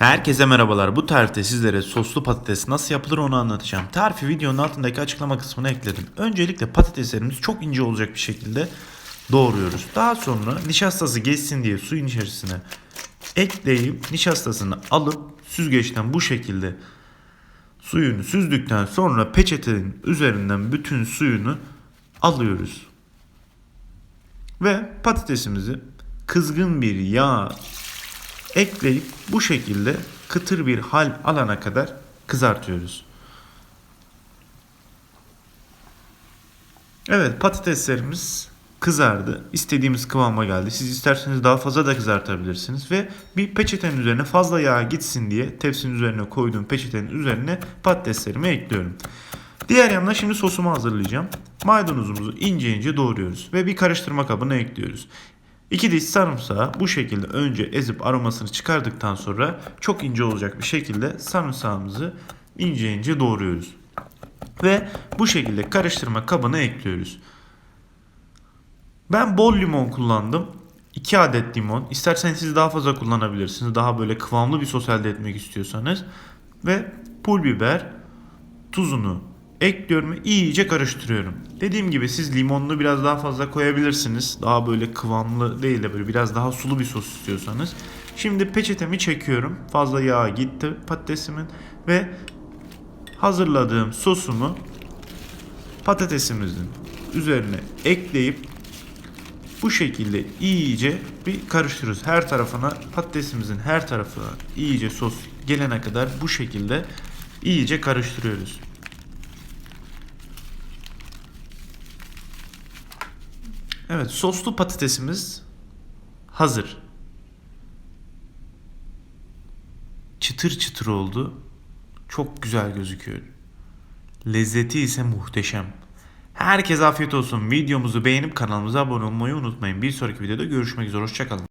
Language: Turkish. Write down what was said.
Herkese merhabalar. Bu tarifte sizlere soslu patates nasıl yapılır onu anlatacağım. Tarifi videonun altındaki açıklama kısmına ekledim. Öncelikle patateslerimiz çok ince olacak bir şekilde doğruyoruz. Daha sonra nişastası geçsin diye suyun içerisine ekleyip nişastasını alıp süzgeçten bu şekilde suyunu süzdükten sonra peçetenin üzerinden bütün suyunu alıyoruz. Ve patatesimizi kızgın bir yağ ekleyip bu şekilde kıtır bir hal alana kadar kızartıyoruz. Evet patateslerimiz kızardı. İstediğimiz kıvama geldi. Siz isterseniz daha fazla da kızartabilirsiniz. Ve bir peçetenin üzerine fazla yağ gitsin diye tepsinin üzerine koyduğum peçetenin üzerine patateslerimi ekliyorum. Diğer yandan şimdi sosumu hazırlayacağım. Maydanozumuzu ince ince doğruyoruz ve bir karıştırma kabına ekliyoruz. İki diş sarımsağı bu şekilde önce ezip aromasını çıkardıktan sonra çok ince olacak bir şekilde sarımsağımızı ince ince doğruyoruz. Ve bu şekilde karıştırma kabına ekliyoruz. Ben bol limon kullandım. 2 adet limon. İsterseniz siz daha fazla kullanabilirsiniz. Daha böyle kıvamlı bir sos elde etmek istiyorsanız. Ve pul biber, tuzunu ekliyorum ve iyice karıştırıyorum. Dediğim gibi siz limonlu biraz daha fazla koyabilirsiniz. Daha böyle kıvamlı değil de böyle biraz daha sulu bir sos istiyorsanız. Şimdi peçetemi çekiyorum. Fazla yağ gitti patatesimin ve hazırladığım sosumu patatesimizin üzerine ekleyip bu şekilde iyice bir karıştırıyoruz. Her tarafına patatesimizin her tarafına iyice sos gelene kadar bu şekilde iyice karıştırıyoruz. Evet soslu patatesimiz hazır. Çıtır çıtır oldu. Çok güzel gözüküyor. Lezzeti ise muhteşem. Herkese afiyet olsun. Videomuzu beğenip kanalımıza abone olmayı unutmayın. Bir sonraki videoda görüşmek üzere. Hoşçakalın.